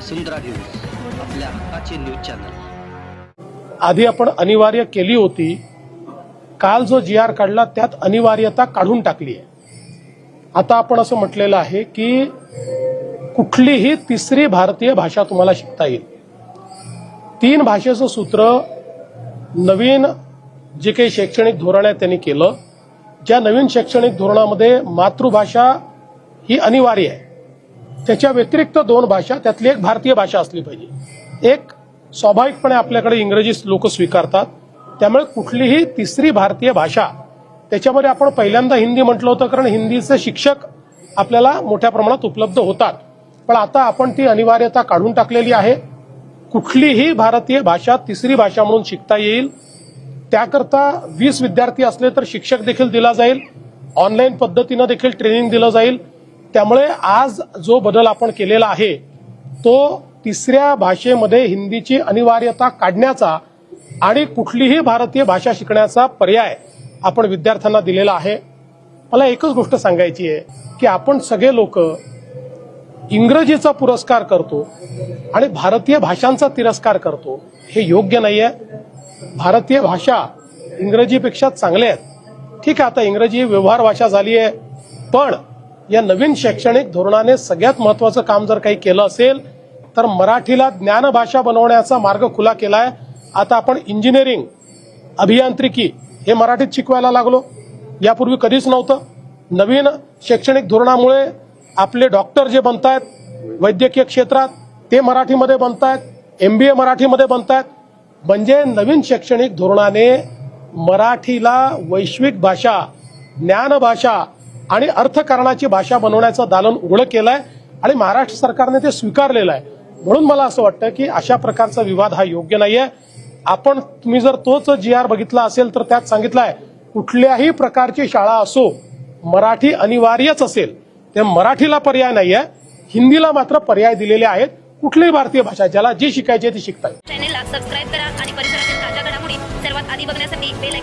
वसुंधरा news आपल्या हक्काचे news channel. आधी आपण अनिवार्य केली होती काल जो जी आर काढला त्यात अनिवार्यता काढून टाकली आहे. आता आपण असं म्हटलेलं आहे की कुठलीही तिसरी भारतीय भाषा तुम्हाला शिकता येईल. तीन भाषेचं सूत्र नवीन जे काही शैक्षणिक धोरण आहे त्यांनी केलं. ज्या नवीन शैक्षणिक धोरणामध्ये मातृभाषा ही अनिवार्य आहे. त्याच्या व्यतिरिक्त दोन भाषा त्यातली एक भारतीय भाषा असली पाहिजे. एक स्वाभाविकपणे आपल्याकडे इंग्रजी लोक स्वीकारतात. त्यामुळे कुठलीही तिसरी भारतीय भाषा त्याच्यामध्ये आपण पहिल्यांदा हिंदी म्हटलं होतं कारण हिंदीचे शिक्षक आपल्याला मोठ्या प्रमाणात उपलब्ध होतात. पण आता आपण ती अनिवार्यता काढून टाकलेली आहे. कुठलीही भारतीय भाषा तिसरी भाषा म्हणून शिकता येईल. त्याकरता वीस विद्यार्थी असले तर शिक्षक देखील दिला जाईल. ऑनलाईन पद्धतीनं देखील ट्रेनिंग दिलं जाईल. त्यामुळे आज जो बदल आपण केलेला आहे तो तिसऱ्या भाषेमध्ये हिंदीची अनिवार्यता काढण्याचा आणि कुठलीही भारतीय भाषा शिकण्याचा पर्याय आपण विद्यार्थ्यांना दिलेला आहे. मला एकच गोष्ट सांगायची आहे की आपण सगळे लोक इंग्रजीचा पुरस्कार करतो आणि भारतीय भाषांचा तिरस्कार करतो हे योग्य नाही आहे भारतीय भाषा इंग्रजीपेक्षा चांगल्या आहेत ठीक आहे आता इंग्रजी ही व्यवहार भाषा झाली आहे पण या नवीन शैक्षणिक धोरणाने सगळ्यात महत्वाचं काम जर काही केलं असेल तर मराठीला ज्ञानभाषा बनवण्याचा मार्ग खुला केलाय. आता आपण इंजिनिअरिंग अभियांत्रिकी हे मराठीत शिकवायला लागलो. यापूर्वी कधीच नव्हतं. नवीन शैक्षणिक धोरणामुळे आपले डॉक्टर जे बनतायत वैद्यकीय क्षेत्रात ते मराठीमध्ये बनतायत एम बी ए मराठीमध्ये बनतायत. म्हणजे नवीन शैक्षणिक धोरणाने मराठीला वैश्विक भाषा ज्ञानभाषा आणि अर्थकारणाची भाषा बनवण्याचं दालन उघडं केलंय आणि महाराष्ट्र सरकारने ते स्वीकारलेलं आहे. म्हणून मला असं वाटतं की अशा प्रकारचा विवाद हा योग्य नाहीये. आपण तुम्ही जर तोच जी आर बघितला असेल तर त्यात सांगितलंय कुठल्याही प्रकारची शाळा असो मराठी अनिवार्यच असेल ते मराठीला पर्याय नाहीये. हिंदीला मात्र पर्याय दिलेले आहेत कुठलीही भारतीय भाषा ज्याला जी शिकायची आहे ती शिकता येईल चॅनेलला सबस्क्राईब करा आणि परिसरातील ताज्या घडामोडी सर्वात आधी बघण्यासाठी बेल